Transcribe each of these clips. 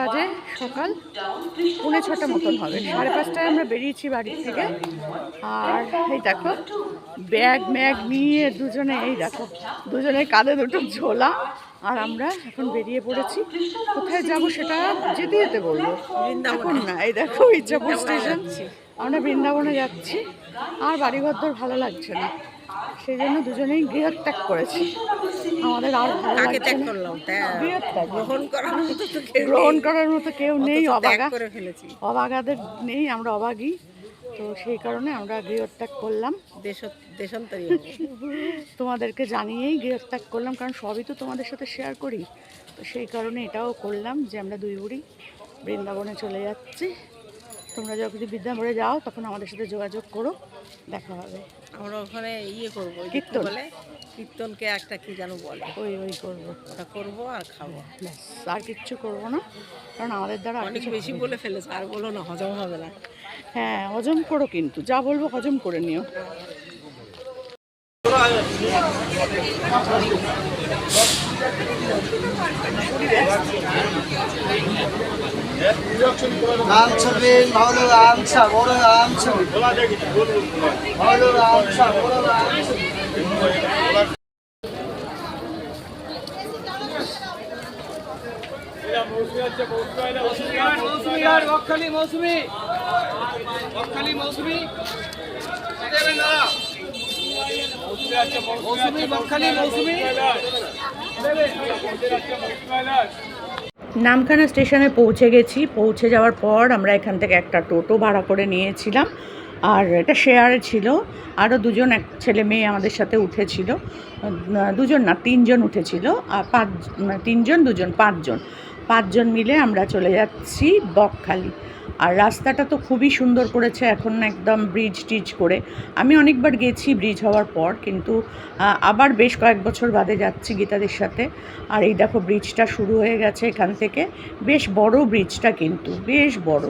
বাজে সকাল পৌনে ছটা মতন হবে। সাড়ে পাঁচটায় আমরা বেরিয়েছি বাড়ি থেকে। আর এই দেখো, ব্যাগ ম্যাগ নিয়ে দুজনে, এই দেখো, দুজনে কাঁধে দুটো ঝোলা। আর আমরা এখন বেরিয়ে পড়েছি। কোথায় যাব সেটা যেতে যেতে বলব। এখন না, এই দেখো, ইচ্ছাপুর স্টেশন। আমরা বৃন্দাবনে যাচ্ছি। আর বাড়িঘর দর ভালো লাগছে না। সেই জন্য দুজনেই গৃহত্যাগ করেছি। আমাদের আর ত্যাগ করলাম গ্রহণ করার মতো তো কেউ গ্রহণ নেই। করার মতো কেউ নেই অবাগা। করে ফেলেছি। অবাগাদের নেই আমরা তো সেই কারণে আমরা গৃহত্যাগ করলাম। দেশান্তরী তোমাদেরকে জানিয়েই গৃহত্যাগ করলাম কারণ সবই তো তোমাদের সাথে শেয়ার করি। তো সেই কারণে এটাও করলাম যে আমরা দুই বুড়ি বৃন্দাবনে চলে যাচ্ছি। তোমরা যখন যদি বৃন্দাবনে যাও তখন আমাদের সাথে যোগাযোগ করো দেখা হবে। আমরা ওখানে ইয়ে করব। বলে? কীর্তনকে একটা কি যেন বলে। ওই ওই করব। ওটা করব আর খাব। ব্যাস আর কিচ্ছু করব না। কারণ আমাদের দ্বারা অনেক বেশি বলে ফেলেছে আর বলো না হজম হবে না। হ্যাঁ হজম করো কিন্তু যা বলব হজম করে নিও। রাম ছবি ভালো রাম বড় রাম ছবি। ভালো বড় রাম ছবি। নামখানা স্টেশনে পৌঁছে গেছি। পৌঁছে যাওয়ার পর আমরা এখান থেকে একটা টোটো ভাড়া করে নিয়েছিলাম। আর এটা শেয়ারে ছিল। আরও দুজন এক ছেলে মেয়ে আমাদের সাথে উঠেছিল। দুজন না, তিনজন উঠেছিল। আর পাঁচ মানে তিনজন, দুজন, পাঁচজন। পাঁচজন মিলে আমরা চলে যাচ্ছি বকখালি। আর রাস্তাটা তো খুবই সুন্দর করেছে, এখন একদম ব্রিজ টিজ করে। আমি অনেকবার গেছি ব্রিজ হওয়ার পর, কিন্তু আবার বেশ কয়েক বছর বাদে যাচ্ছি গীতাদের সাথে। আর এই দেখো ব্রিজটা শুরু হয়ে গেছে এখান থেকে। বেশ বড় ব্রিজটা কিন্তু, বেশ বড়।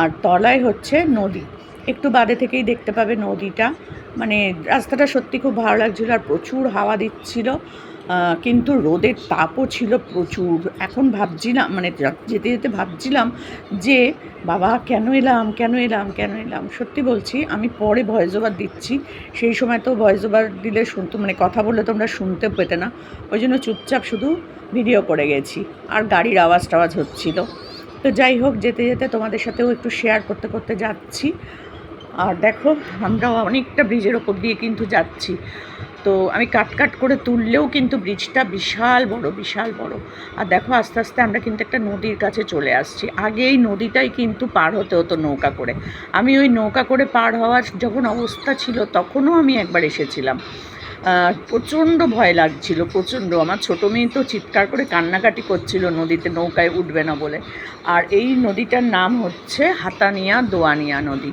আর তলায় হচ্ছে নদী। একটু বাদে থেকেই দেখতে পাবে নদীটা। মানে রাস্তাটা সত্যি খুব ভালো লাগছিল আর প্রচুর হাওয়া দিচ্ছিল। কিন্তু রোদের তাপও ছিল প্রচুর। এখন ভাবছিলাম মানে যেতে যেতে ভাবছিলাম যে, বাবা, কেন এলাম কেন এলাম কেন এলাম? সত্যি বলছি, আমি পরে ভয়েস ওভার দিচ্ছি। সেই সময় তো ভয়েস ওভার দিলে শুনতে মানে কথা বললে তোমরা শুনতে পেতে না। ওই জন্য চুপচাপ শুধু ভিডিও করে গেছি। আর গাড়ির আওয়াজ টাওয়াজ হচ্ছিল। তো যাই হোক, যেতে যেতে তোমাদের সাথেও একটু শেয়ার করতে করতে যাচ্ছি। আর দেখো, আমরা অনেকটা ব্রিজের ওপর দিয়ে কিন্তু যাচ্ছি। তো আমি কাট কাট করে তুললেও কিন্তু ব্রিজটা বিশাল বড় বিশাল বড়। আর দেখো, আস্তে আস্তে আমরা কিন্তু একটা নদীর কাছে চলে আসছি। আগে এই নদীটাই কিন্তু পার হতে হতো নৌকা করে। আমি ওই নৌকা করে পার হওয়ার যখন অবস্থা ছিল, তখনও আমি একবার এসেছিলাম। প্রচণ্ড ভয় লাগছিল, প্রচণ্ড। আমার ছোটো মেয়ে তো চিৎকার করে কান্নাকাটি করছিল, নদীতে নৌকায় উঠবে না বলে। আর এই নদীটার নাম হচ্ছে হাতানিয়া দোয়ানিয়া নদী।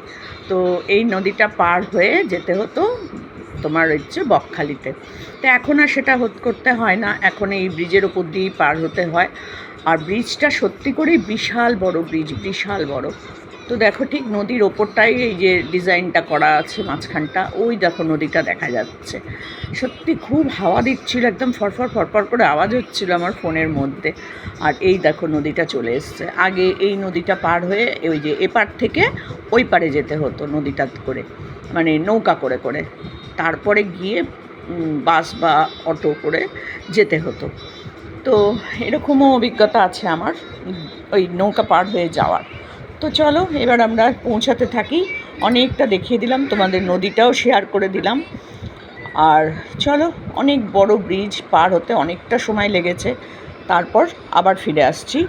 তো এই নদীটা পার হয়ে যেতে হতো তোমার হচ্ছে বকখালিতে। তো এখন আর সেটা করতে হয় না, এখন এই ব্রিজের ওপর দিয়েই পার হতে হয়। আর ব্রিজটা সত্যি করেই বিশাল বড় ব্রিজ, বিশাল বড়। তো দেখো ঠিক নদীর ওপরটাই এই যে ডিজাইনটা করা আছে মাঝখানটা, ওই দেখো নদীটা দেখা যাচ্ছে। সত্যি খুব হাওয়া দিচ্ছিল, একদম ফরফর ফরফর করে আওয়াজ হচ্ছিল আমার ফোনের মধ্যে। আর এই দেখো নদীটা চলে এসছে। আগে এই নদীটা পার হয়ে ওই যে এপার থেকে ওই পারে যেতে হতো নদীটা করে মানে নৌকা করে করে। তারপরে গিয়ে বাস বা অটো করে যেতে হতো। তো এরকমও অভিজ্ঞতা আছে আমার, ওই নৌকা পার হয়ে যাওয়ার। তো চলো, এবার আমরা পৌঁছাতে থাকি। অনেকটা দেখিয়ে দিলাম, তোমাদের নদীটাও শেয়ার করে দিলাম। আর চলো, অনেক বড় ব্রিজ পার হতে অনেকটা সময় লেগেছে। তারপর আবার ফিরে আসছি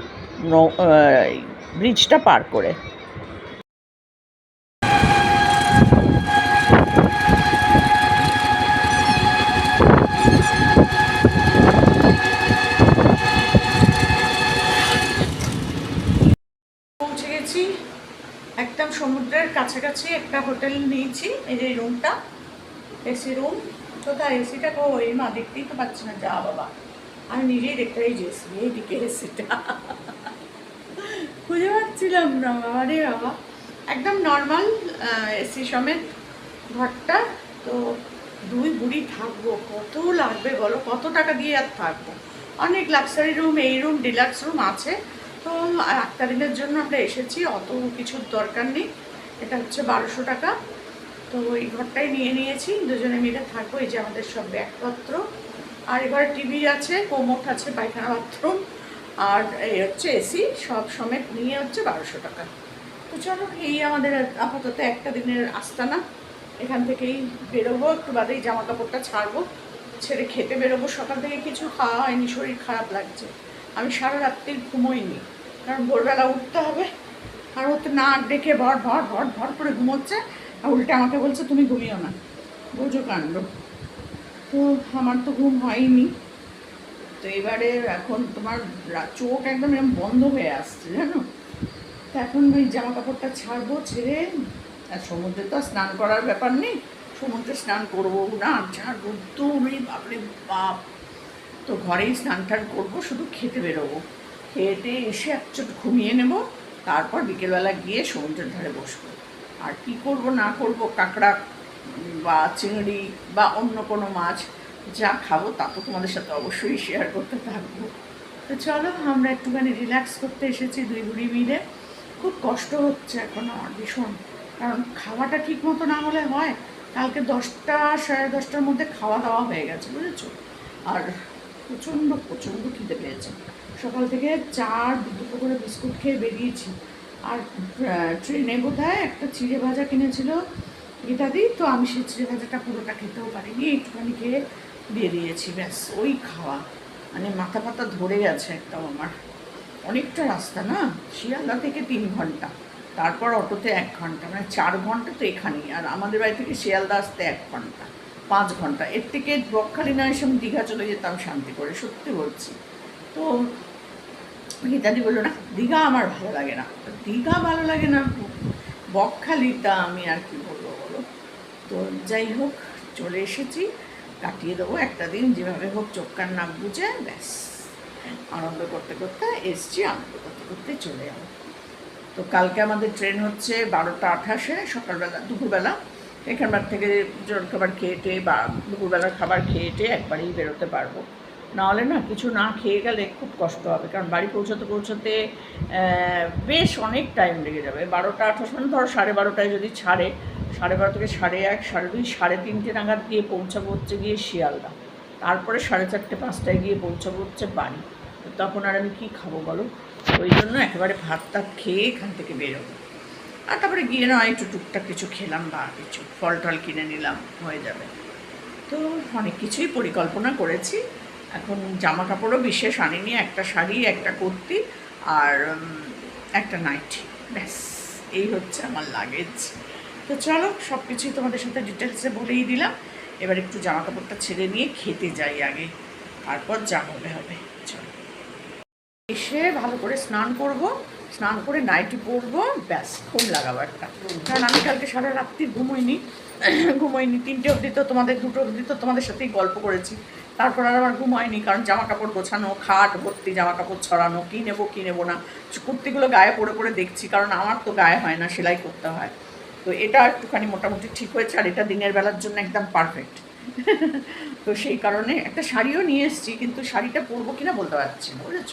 ব্রিজটা পার করে পৌঁছে গেছি একদম সমুদ্রের কাছাকাছি একটা হোটেল নিয়েছি, এই যে রুমটা এসি রুম কোথায় এসিটা কই মা দেখতেই তো পাচ্ছি না, যা বাবা। আমি নিজেই দেখতে এই যে এসি এইদিকে এসিটা খুঁজে পাচ্ছিলাম না বাবা রে বাবা। একদম নর্মাল এসি সমেত ঘরটা। তো দুই বুড়ি থাকব, কত লাগবে বলো? কত টাকা দিয়ে আর থাকব? অনেক লাক্সারি রুম এই রুম ডিলাক্স রুম আছে। তো একটা দিনের জন্য আমরা এসেছি, অত কিছুর দরকার নেই। এটা হচ্ছে বারোশো টাকা। তো এই ঘরটাই নিয়ে নিয়েছি, দুজনে মিলে থাকব এই যে আমাদের সব ব্যাগপত্র। আর এবারে টিভি আছে, কোমোট আছে, পায়খানা বাথরুম, আর এই হচ্ছে এসি, সব সমেত নিয়ে হচ্ছে বারোশো টাকা। তো চলো, এই আমাদের আপাতত একটা দিনের আস্তানা। এখান থেকেই বেরোবো, একটু বাদেই জামা কাপড়টা ছাড়বো। ছেড়ে খেতে বেরোবো, সকাল থেকে কিছু খাওয়া হয়নি, শরীর খারাপ লাগছে। আমি সারা রাত্রি ঘুমোইনি। কারণ ভোরবেলা উঠতে হবে। আর ওতে না ডেকে ভর ভর ভর ভর করে ঘুমোচ্ছে। আর উল্টে আমাকে বলছে, তুমি ঘুমিও না। বোঝো কাণ্ড। তো আমার তো ঘুম হয়নি। তো এবারে এখন তোমার চোখ একদম এরকম বন্ধ হয়ে আসছে, জানো? তো এখন ওই জামা কাপড়টা ছাড়বো, ছেড়ে, আর সমুদ্রে তো স্নান করার ব্যাপার নেই। সমুদ্রে স্নান করব না যা রোদ্দুরে বাপরে বাপ। তো ঘরেই স্নান টান করব, শুধু খেতে বেরোবো। খেতে এসে একচোট ঘুমিয়ে নেব, তারপর বিকেলবেলা গিয়ে সমুদ্রের ধারে বসবো। আর কি করব, না করব, কাঁকড়া বা চিংড়ি বা অন্য কোনো মাছ যা খাব, তা তো তোমাদের সাথে অবশ্যই শেয়ার করতে থাকব। তো চলো, আমরা একটুখানি রিল্যাক্স করতে এসেছি দুই বুড়ি মিলে। খুব কষ্ট হচ্ছে এখন আমার ভীষণ, কারণ খাওয়াটা ঠিক মতো না হলে হয়। কালকে দশটা, সাড়ে দশটার মধ্যে খাওয়া দাওয়া হয়ে গেছে, বুঝেছ? আর প্রচণ্ড প্রচণ্ড খিদে পেয়েছে। সকাল থেকে চার দুটো করে বিস্কুট খেয়ে বেরিয়েছি। আর ট্রেনে বোধ একটা চিড়ে ভাজা কিনেছিল ইত্যাদি তো আমি সেই চিড়ে ভাজাটা পুরোটা খেতেও পারিনি, একটুখানি খেয়ে বেরিয়েছি, ব্যাস, ওই খাওয়া। মানে মাথা পাতা ধরে গেছে একদম আমার। অনেকটা রাস্তা না? শিয়ালদা থেকে তিন ঘণ্টা, তারপর অটোতে এক ঘণ্টা মানে চার ঘণ্টা তো এখানেই, আর আমাদের বাড়ি থেকে শিয়ালদা আসতে এক ঘণ্টা, পাঁচ ঘণ্টা। এর থেকে বকখালি না এসে দীঘা চলে যেতাম শান্তি করে সত্যি বলছি। তো গীতাদি বলল, না, দীঘা আমার ভালো লাগে না। দীঘা ভালো লাগে না, বকখালিটা আমি আর কি বলব বলো? তো যাই হোক, চলে এসেছি, কাটিয়ে দেবো একটা দিন, যেভাবে হোক চোখ কান নাক বুঝে ব্যাস। আনন্দ করতে করতে এসছি, আনন্দ করতে করতে চলে যাব তো কালকে আমাদের ট্রেন হচ্ছে বারোটা আঠাশে, সকালবেলা, দুপুরবেলা। এখানবার থেকে জল খাবার খেয়ে টেয়ে বা দুপুরবেলার খাবার খেয়ে টেয়ে একবারেই বেরোতে পারব। নাহলে না কিছু না খেয়ে গেলে খুব কষ্ট হবে। কারণ বাড়ি পৌঁছাতে পৌঁছাতে বেশ অনেক টাইম লেগে যাবে। বারোটা আঠাশ মানে ধরো সাড়ে বারোটায় যদি ছাড়ে, সাড়ে বারো থেকে সাড়ে এক, সাড়ে দুই, সাড়ে তিনটে নাগাদ গিয়ে পৌঁছাবো হচ্ছে গিয়ে শিয়ালদা। তারপরে সাড়ে চারটে, পাঁচটায় গিয়ে পৌঁছাবো হচ্ছে বাড়ি। তখন আর আমি কী খাব বলো? ওই জন্য একেবারে ভাত টাত খেয়ে এখান থেকে বেরোবো। আর তারপরে গিয়ে না একটু টুকটাক কিছু খেলাম বা কিছু ফল টল কিনে নিলাম, হয়ে যাবে। তো অনেক কিছুই পরিকল্পনা করেছি। এখন জামা কাপড়ও বিশেষ আনিনি, একটা শাড়ি, একটা কুর্তি আর একটা নাইটি। ব্যাস, এই হচ্ছে আমার লাগেজ। তো চলো সব কিছুই তোমাদের সাথে ডিটেলসে বলেই দিলাম। এবার একটু জামা কাপড়টা ছেড়ে নিয়ে খেতে যাই আগে। তারপর যা হবে হবে, চলো। এসে ভালো করে স্নান করব, স্নান করে নাইটি পরবো, ব্যাস ঘুম লাগাবো একটা। কারণ আমি কালকে সারা রাত্রি ঘুমোইনি। ঘুমোইনি তিনটে অবধি তো তোমাদের দুটো অবধি তো তোমাদের সাথেই গল্প করেছি। তারপর আর আমার ঘুম হয়নি কারণ জামা কাপড় গোছানো খাট ভর্তি জামা কাপড় ছড়ানো কী নেব কী নেব না কুর্তিগুলো গায়ে পরে পরে দেখছি কারণ আমার তো গায়ে হয় না সেলাই করতে হয়। তো এটা একটুখানি মোটামুটি ঠিক হয়েছে আর এটা দিনের বেলার জন্য একদম পারফেক্ট তো সেই কারণে একটা শাড়িও নিয়ে এসেছি কিন্তু শাড়িটা পরবো কিনা বলতে পারছি না বুঝেছ।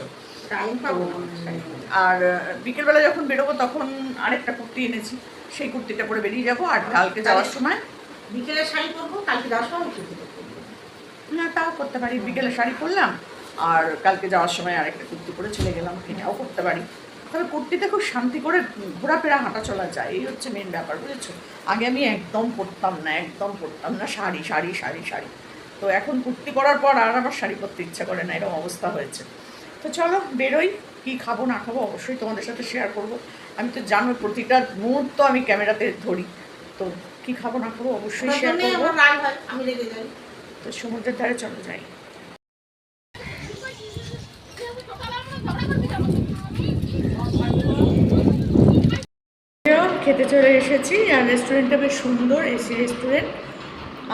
আর বিকেলবেলা যখন বেরোবো তখন আরেকটা কুর্তি এনেছি। সেই কুর্তিটা পরে বেরিয়ে যাব আর কালকে যাওয়ার সময় বিকেলে শাড়ি পরবো কালকে যাওয়ার সময়। না তাও করতে পারি। বিকেলে শাড়ি পরলাম আর কালকে যাওয়ার সময় আরেকটা কুর্তি পরে চলে গেলাম এটাও করতে পারি। তবে কুর্তিতে খুব শান্তি করে ঘোরাফেরা হাঁটা চলা যায় এই হচ্ছে মেন ব্যাপার বুঝেছ? আগে আমি একদম পরতাম না একদম পরতাম না শাড়ি শাড়ি শাড়ি শাড়ি। তো এখন কুর্তি পরার পর আর আমার শাড়ি পরতে ইচ্ছা করে না এরকম অবস্থা হয়েছে। তো চলো বেরোই কী খাব না খাব অবশ্যই তোমাদের সাথে শেয়ার করব। আমি তো জানো প্রতিটা মুহূর্ত আমি ক্যামেরাতে ধরি। তো কী খাব না খাব অবশ্যই শেয়ার করব। আমি রেগে যাই। তো সমুদ্রের ধারে চলো যাই। খেতে চলে এসেছি আর রেস্টুরেন্টটা বেশ সুন্দর এসি রেস্টুরেন্ট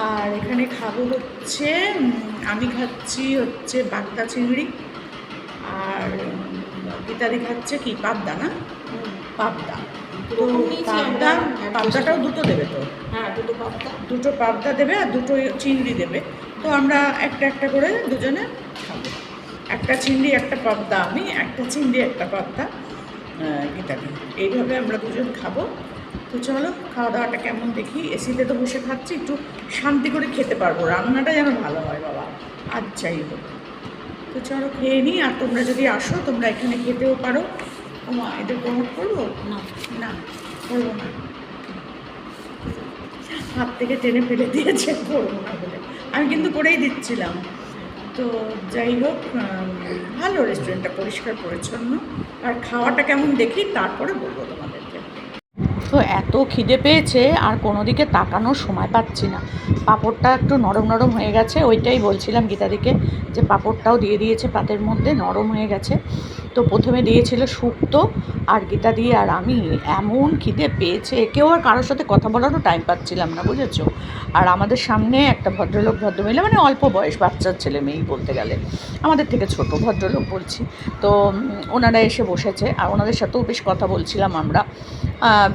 আর এখানে খাব হচ্ছে আমি খাচ্ছি হচ্ছে বাগদা চিংড়ি আর গীতাদি খাচ্ছে কি পাবদা না? পাবদা। তো। পাবদা পাবদাটাও দুটো দেবে তো? হ্যাঁ দুটো পাপ্তা দুটো পাবদা দেবে আর দুটো চিংড়ি দেবে। তো আমরা একটা একটা করে দুজনে খাব। একটা চিংড়ি একটা পাবদা আমি একটা চিংড়ি একটা পাবদা গীতাদি এইভাবে আমরা দুজন খাব। তো চলো খাওয়া দাওয়াটা কেমন দেখি? এসিতে তো বসে খাচ্ছি একটু শান্তি করে খেতে পারব। রান্নাটা যেন ভালো হয় বাবা। আর যাই হোক। তো চলো খেয়ে নিই। আর তোমরা যদি আসো তোমরা এখানে খেতেও পারো। এদের প্রমোট করব না। না করব না। হাত থেকে টেনে ফেলে দিয়েছে করব না বলে। আমি কিন্তু করেই দিচ্ছিলাম। তো যাই হোক ভালো রেস্টুরেন্টটা পরিষ্কার পরিচ্ছন্ন। আর খাওয়াটা কেমন দেখি তারপরে বলব তোমাদেরকে তো এত খিদে পেয়েছে, আর কোনো দিকে তাকানোর সময় পাচ্ছি না। পাঁপড়টা একটু নরম নরম হয়ে গেছে, ওইটাই বলছিলাম গীতাদিকে যে পাঁপড়টাও দিয়ে দিয়েছে পাতের মধ্যে, নরম হয়ে গেছে। তো প্রথমে দিয়েছিল শুক্তো, আর গীতা দিয়ে আর আমি এমন খিদে পেয়েছে, কেউ আর কারোর সাথে কথা বলারও টাইম পাচ্ছিলাম না, বুঝেছ? আর আমাদের সামনে একটা ভদ্রলোক, ভদ্রমহিলা মানে অল্প বয়স, বাচ্চার ছেলে মেয়েই বলতে গেলে। আমাদের থেকে ছোট ভদ্রলোক বলছি। তো ওনারা এসে বসেছে, আর ওনাদের সাথেও বেশ কথা বলছিলাম আমরা।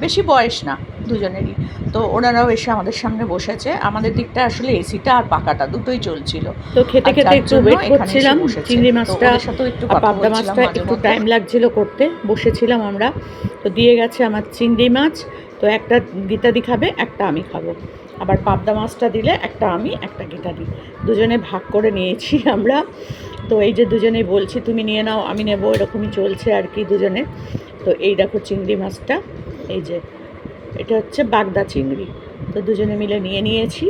বেশি বয়স না দুজনেরই। তো ওনারাও এসে আমাদের সামনে বসেছে। আমাদের দিকটা আসলে এসিটা আর পাকাটা দুটোই চলছিল। তো খেতে খেতে একটু ওয়েট করছিলাম চিংড়ি মাছটা একটু পাবদা মাছটা একটু টাইম লাগছিল করতে বসেছিলাম আমরা। তো দিয়ে গেছে আমার চিংড়ি মাছ। তো একটা গীতাদি খাবে একটা আমি খাব। আবার পাবদা মাছটা দিলে একটা আমি একটা গীতাদি দুজনে ভাগ করে নিয়েছি আমরা। তো এই যে দুজনে বলছি তুমি নিয়ে নাও আমি নেব। এরকমই চলছে আর কি দুজনে। তো এই দেখো চিংড়ি মাছটা। এই যে এটা হচ্ছে বাগদা চিংড়ি। তো দুজনে মিলে নিয়ে নিয়েছি।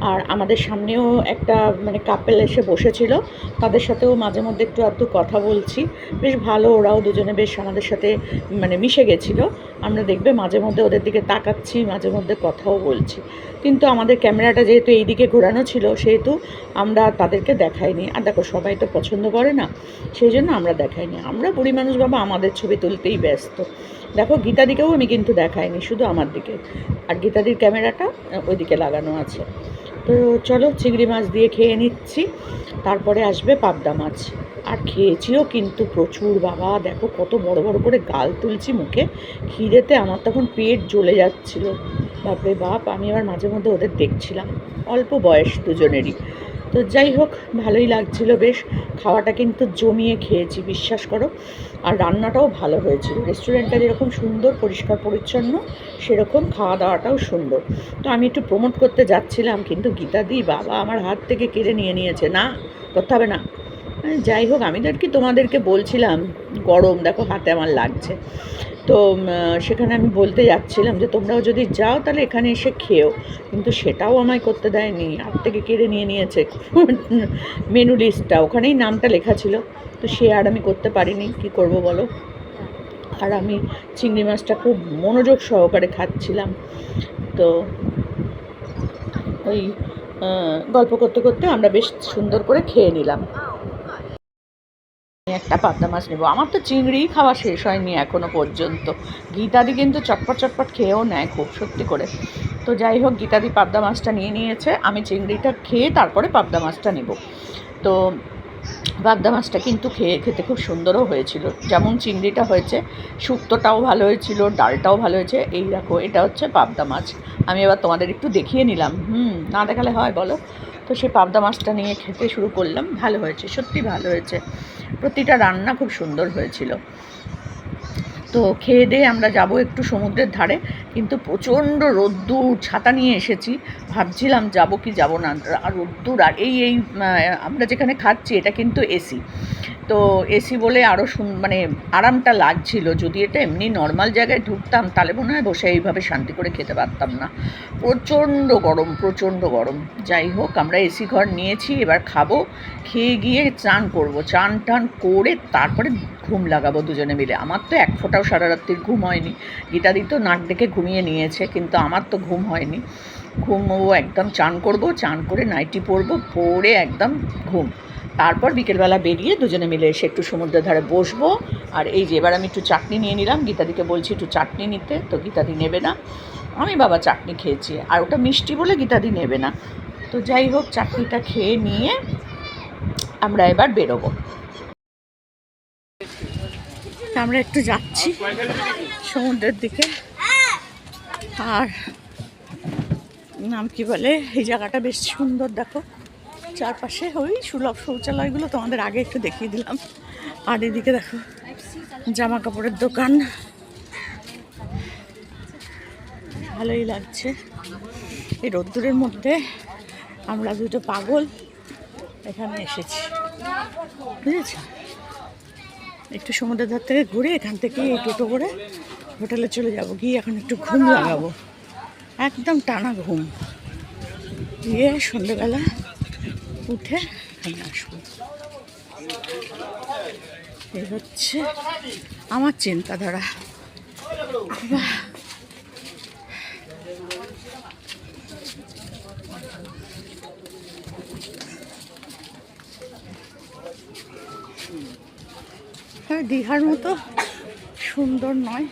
আর আমাদের সামনেও একটা মানে কাপেল এসে বসেছিল। তাদের সাথেও মাঝে মধ্যে একটু আধটু কথা বলছি। বেশ ভালো, ওরাও দুজনে বেশ আমাদের সাথে মানে মিশে গেছিল। আমরা দেখবে মাঝে মধ্যে ওদের দিকে তাকাচ্ছি, মাঝে মধ্যে কথাও বলছি। কিন্তু আমাদের ক্যামেরাটা যেহেতু এই দিকে ঘোরানো ছিল, সেহেতু আমরা তাদেরকে দেখাইনি। আর দেখো, সবাই তো পছন্দ করে না, সেই জন্য আমরা দেখাইনি। আমরা বুড়ি মানুষ বাবা, আমাদের ছবি তুলতেই ব্যস্ত। দেখো, গীতাদিকেও আমি কিন্তু দেখাইনি, শুধু আমার দিকে। আর গীতাদির ক্যামেরাটা ওইদিকে লাগানো আছে। তো চলো চিংড়ি মাছ দিয়ে খেয়ে নিচ্ছি। তারপরে আসবে পাবদা মাছ। আর খেয়েছিও কিন্তু প্রচুর, বাবা। দেখো কত বড় বড় করে গাল তুলছি মুখে। খিদেতে আমার তখন পেট জ্বলে যাচ্ছিল। বাপরে বাপ, আমি আবার মাঝে মধ্যে ওদের দেখছিলাম। অল্প বয়স দুজনেরই। তো যাই হোক, ভালোই লাগছিল বেশ। খাওয়াটা কিন্তু জমিয়ে খেয়েছি, বিশ্বাস করো। আর রান্নাটাও ভালো হয়েছিল। রেস্টুরেন্টটা যেরকম সুন্দর, পরিষ্কার, পরিচ্ছন্ন, সেরকম খাওয়া দাওয়াটাও সুন্দর। তো আমি একটু প্রমোট করতে যাচ্ছিলাম, কিন্তু গীতাদি বাবা আমার হাত থেকে কেড়ে নিয়ে নিয়েছে। না, করতে হবে না। যাই হোক, আমি তো আর কি তোমাদেরকে বলছিলাম, গরম, দেখো হাতে আমার লাগছে। তো সেখানে আমি বলতে যাচ্ছিলাম যে, তোমরাও যদি যাও, তাহলে এখানে এসে খেও। কিন্তু সেটাও আমায় করতে দেয়নি। হাত থেকে কেড়ে নিয়ে নিয়েছে। মেনু লিস্টটা, ওখানেই নামটা লেখা ছিল। তো সে আর আমি করতে পারিনি। কি করব বলো? আর আমি চিংড়ি মাছটা খুব মনোযোগ সহকারে খাচ্ছিলাম। তো ওই গল্প করতে করতে আমরা বেশ সুন্দর করে খেয়ে নিলাম। একটা পাবদা মাছ নেব। আমার তো চিংড়িই খাওয়া শেষ হয়নি এখনও পর্যন্ত। গীতাদি কিন্তু চটপট চটপট খেয়েও নেয় খুব, সত্যি করে। তো যাই হোক, গীতাদি পাবদা মাছটা নিয়ে নিয়েছে। আমি চিংড়িটা খেয়ে তারপরে পাবদা মাছটা নেব। তো পাবদা মাছটা কিন্তু খেয়ে খেতে খুব সুন্দরও হয়েছিল। যেমন চিংড়িটা হয়েছে, শুক্তোটাও ভালো হয়েছিল, ডালটাও ভালো হয়েছে। এই দেখো, এটা হচ্ছে পাবদা মাছ। আমি এবার তোমাদের একটু দেখিয়ে নিলাম। হুম, না দেখালে হয়, বলো। তো সেই পাবদা মাছটা নিয়ে খেতে শুরু করলাম। ভালো হয়েছে, সত্যি ভালো হয়েছে। প্রতিটা রান্না খুব সুন্দর হয়েছিল। তো খেয়ে দিয়ে আমরা যাব একটু সমুদ্রের ধারে। কিন্তু প্রচণ্ড রোদ্দুর, ছাতা নিয়ে এসেছি। ভাবছিলাম যাব কি যাব না। আর রোদ্দুর আর এই এই আমরা যেখানে খাচ্ছি এটা কিন্তু এসি। তো এসি বলে আরও মানে আরামটা লাগছিল। যদি এটা এমনি নর্মাল জায়গায় ঢুকতাম, তাহলে মনে হয় বসে এইভাবে শান্তি করে খেতে পারতাম না। প্রচণ্ড গরম প্রচণ্ড গরম। যাই হোক, আমরা এসি ঘর নিয়েছি, এবার খাব। খেয়ে গিয়ে চান করব। চান টান করে তারপরে ঘুম লাগাবো দুজনে মিলে। আমার তো এক ফোঁটাও সারা রাত্রির ঘুম হয়নি। গীতাদি তো নাক ডেকে ঘুমিয়ে নিয়েছে, কিন্তু আমার তো ঘুম হয়নি। ঘুমবো একদম চান করব, চান করে নাইটি পরবো, পরে একদম ঘুম। তারপর বিকেলবেলা বেরিয়ে দুজনে মিলে এসে একটু সমুদ্রের ধারে বসবো। আর এই যে এবার আমি একটু চাটনি নিয়ে নিলাম গীতাদিকে বলছি একটু চাটনি নিতে, তো গীতাদি নেবে না। আমি বাবা চাটনি খেয়েছি, আর ওটা মিষ্টি বলে গীতাদি নেবে না। তো যাই হোক, চাটনিটা খেয়ে নিয়ে আমরা এবার বেরোবো। আমরা একটু যাচ্ছি সমুদ্রের দিকে। আর নাম কি বলে? এই জায়গাটা বেশ সুন্দর, দেখো। চারপাশে ওই সুলভ শৌচালয়গুলো তোমাদের আগে একটু দেখিয়ে দিলাম। আর এদিকে দেখো জামা কাপড়ের দোকান। ভালোই লাগছে। এই রোদ্দুরের মধ্যে আমরা দুটো পাগল এখানে এসেছি। বুঝেছ? একটু সমুদ্রের ধার থেকে ঘুরে এখান থেকে এই টোটো করে হোটেলে চলে যাব। গিয়ে এখন একটু ঘুম লাগাবো। একদম টানা ঘুম। গিয়ে সন্ধ্যেবেলা উঠে এখানে আসব। এই হচ্ছে আমার চিন্তাধারা। দীঘার মতো। সুন্দর নয়।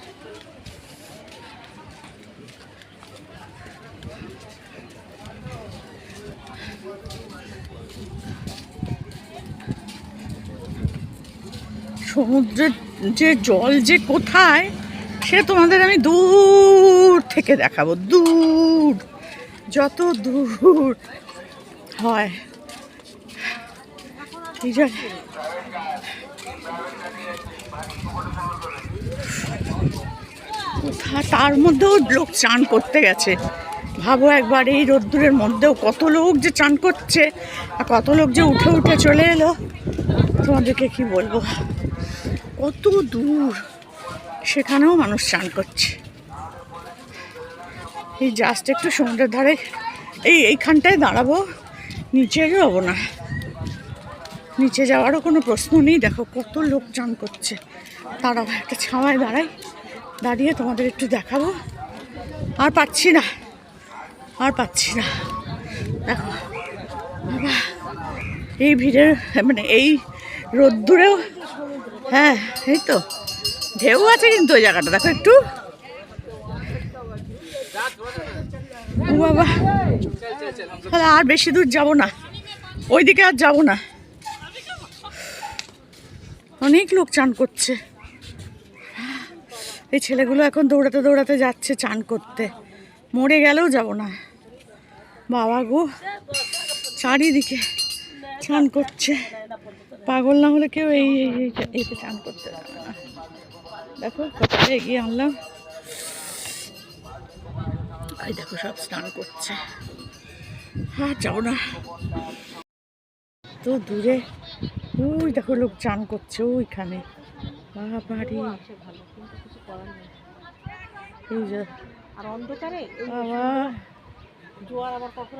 সমুদ্রের যে জল যে কোথায়, সে তোমাদের আমি দূর থেকে দেখাবো। দূর, যত দূর হয় যে কোথা তার মধ্যেও লোক চান করতে গেছে। ভাবো একবার এই রোদ্দুরের মধ্যেও কত লোক যে চান করছে আর কত লোক যে উঠে উঠে চলে এলো। তোমাদেরকে কি বলব? কত দূর সেখানেও মানুষ চান করছে। এই জাস্ট একটু সমুদ্রের ধারে, এই এইখানটায় দাঁড়াবো, নিচে যাব না। নিচে যাওয়ারও কোনো প্রশ্ন নেই। দেখো কত লোক চান করছে। তারা একটা ছাওয়ায় দাঁড়াই দাঁড়িয়ে তোমাদের একটু দেখাবো। আর পাচ্ছি না। আর পাচ্ছি না। দেখো এই ভিড়ের মানে এই রোদ্দুরেও হ্যাঁ এই তো, ঢেউ আছে কিন্তু ওই জায়গাটা, দেখো একটু। বাবা, তাহলে আর বেশি দূর যাব না। ওইদিকে আর যাব না। অনেক লোক চান করছে। এই ছেলেগুলো এখন দৌড়াতে দৌড়াতে যাচ্ছে চান করতে। মরে গেলেও যাব না। বাবা গো, চারিদিকে চান করছে। পাগল না হলে কেউ এই এই- এই- এতে চান করতে যাবে না। দেখো কতটা এগিয়ে আনলাম। এই দেখো, সব স্নান করছে। আর যাও না। তো দূরে, ওই দেখো লোক চান করছে ওইখানে। বাবারি। এই যে আর অন্ধকারে জোয়ার আবার কখন